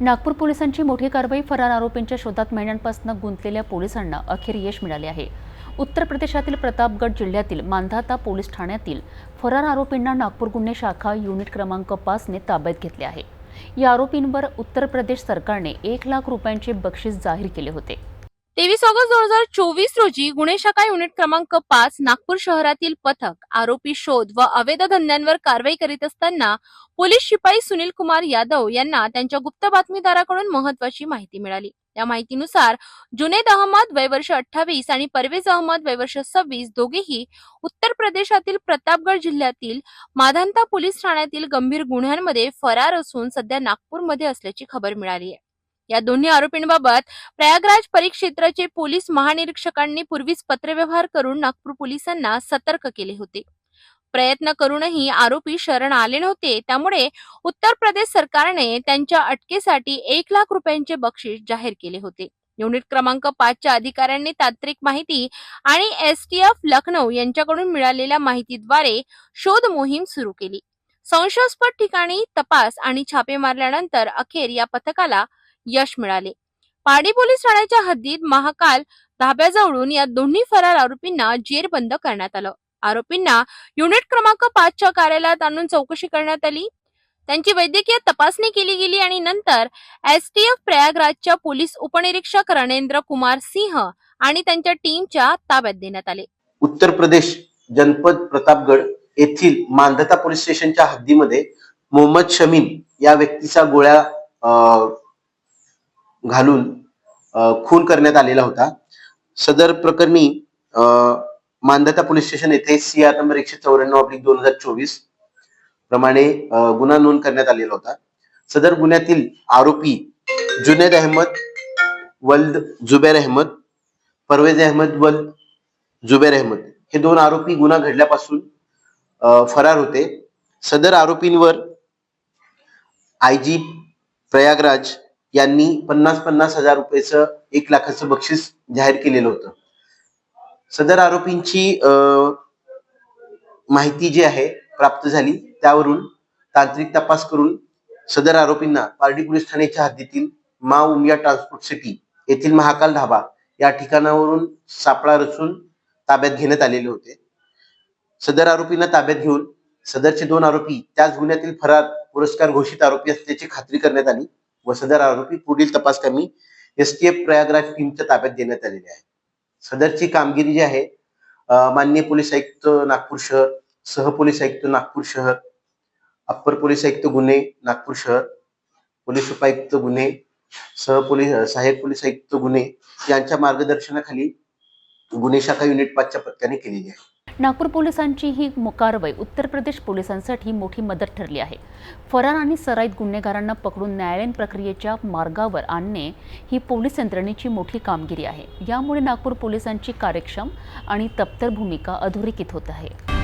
नागपूर पोलिसांची मोठी कारवाई फरार आरोपींच्या शोधात महिन्यांपासून गुंतलेल्या पोलिसांना अखेर यश मिळाले आहे. उत्तर प्रदेशातील प्रतापगड जिल्ह्यातील मांधाता पोलीस ठाण्यातील फरार आरोपींना नागपूर गुन्हे शाखा युनिट क्रमांक पाचने ताब्यात घेतले आहे. या आरोपींवर उत्तर प्रदेश सरकारने एक लाख रुपयांचे बक्षीस जाहीर केले होते. तेवीस ऑगस्ट दोन हजार चोवीस रोजी गुन्हे शाखा युनिट क्रमांक पाच नागपूर शहरातील पथक आरोपी शोध व अवैध धंद्यांवर कारवाई करीत असताना पोलीस शिपाई सुनील कुमार यादव यांना त्यांच्या गुप्त बातमीदाराकडून महत्वाची माहिती मिळाली. या माहितीनुसार जुनेद अहमद वयवर्ष अठ्ठावीस आणि परवेज अहमद वयवर्ष सव्वीस दोघेही उत्तर प्रदेशातील प्रतापगड जिल्ह्यातील माधांता पोलीस ठाण्यातील गंभीर गुन्ह्यांमध्ये फरार असून सध्या नागपूरमध्ये असल्याची खबर मिळाली आहे. या दोन्ही आरोपींबाबत प्रयागराज परिक्षेत्राचे पोलीस महानिरीक्षकांनी पूर्वीच पत्रव्यवहार करून नागपूर पोलिसांना सतर्क केले होते. प्रयत्न करूनही आरोपी शरण आले नव्हते. त्यामुळे उत्तर प्रदेश सरकारने त्यांच्या अटकेसाठी एक लाख रुपयांचे बक्षीस जाहीर केले होते. युनिट क्रमांक पाचच्या अधिकाऱ्यांनी तांत्रिक माहिती आणि एसटीएफ लखनौ यांच्याकडून मिळालेल्या माहितीद्वारे शोध मोहीम सुरू केली. संशयास्पद ठिकाणी तपास आणि छापे मारल्यानंतर अखेर या पथकाला यश मिळाले. पाडी पोलीस ठाण्याच्या हद्दीत महाकाल धाब्याजवळून या दोन्ही फरार आरोपींना जेरबंद करण्यात आलं. आरोपींना युनिट क्रमांक पाचच्या कार्यालयात आणून चौकशी करण्यात आली. त्यांची वैद्यकीय तपासणी केली गेली आणि नंतर एसटीएफ प्रयागराजच्या पोलीस उपनिरीक्षक रणेंद्र कुमार सिंह आणि त्यांच्या टीमच्या ताब्यात देण्यात आले. उत्तर प्रदेश जनपद प्रतापगड येथील मांधता पोलीस स्टेशनच्या हद्दीमध्ये मोहम्मद शमीन या व्यक्तीचा गोळ्या घालून खून करण्यात आलेला होता. सदर प्रकरणी मांदता पोलीस स्टेशन येथे सीआर नंबर एकशे चौऱ्याण्णव अब्लिक दोन हजार चोवीस प्रमाणे गुन्हा नोंद करण्यात आलेला होता. सदर गुन्ह्यातील आरोपी जुनेद अहमद वल्द जुबेर अहमद परवेज अहमद वल्द जुबेर अहमद हे दोन आरोपी गुन्हा घडल्यापासून फरार होते. सदर आरोपींवर आय जी प्रयागराज यांनी पन्नास पन्नास हजार रुपयाचं एक लाखाचं बक्षीस जाहीर केलेलं होतं. सदर आरोपींची माहिती जी आहे प्राप्त झाली त्यावरून तांत्रिक तपास करून सदर आरोपींना पारडी पोलीस ठाण्याच्या हद्दीतील मा उमिया ट्रान्सपोर्ट सिटी येथील महाकाल ढाबा या ठिकाणावरून सापळा रचून ताब्यात घेण्यात आलेले होते. सदर आरोपींना ताब्यात घेऊन सदरचे दोन आरोपी त्याच गुन्ह्यातील फरार पुरस्कार घोषित आरोपी असल्याची खात्री करण्यात आली. व सदर आरोपी पुढील तपासकामी एसटीएफ प्रयागराज टीमच्या ताब्यात देण्यात आलेली आहे सदरची कामगिरी जी आहे माननीय पोलीस आयुक्त नागपूर शहर सहपोलीस आयुक्त नागपूर शहर अप्पर पोलीस आयुक्त गुन्हे नागपूर शहर पोलीस उपायुक्त गुन्हे सहपोलीस सहाय्यक पोलीस आयुक्त गुन्हे यांच्या मार्गदर्शनाखाली गुन्हे शाखा युनिट पाचच्या पथकाने केलेली आहे. नागपूर पोलिसांची ही कारवाई उत्तर प्रदेश पोलिसांसाठी मोठी मदत ठरली आहे. फरार आणि सराईत गुन्हेगारांना पकडून न्यायालयीन प्रक्रियेच्या मार्गावर आणणे ही पोलीस यंत्रणेची मोठी कामगिरी आहे. यामुळे नागपूर पोलिसांची कार्यक्षम आणि तप्तर भूमिका अधोरेखित होत आहे.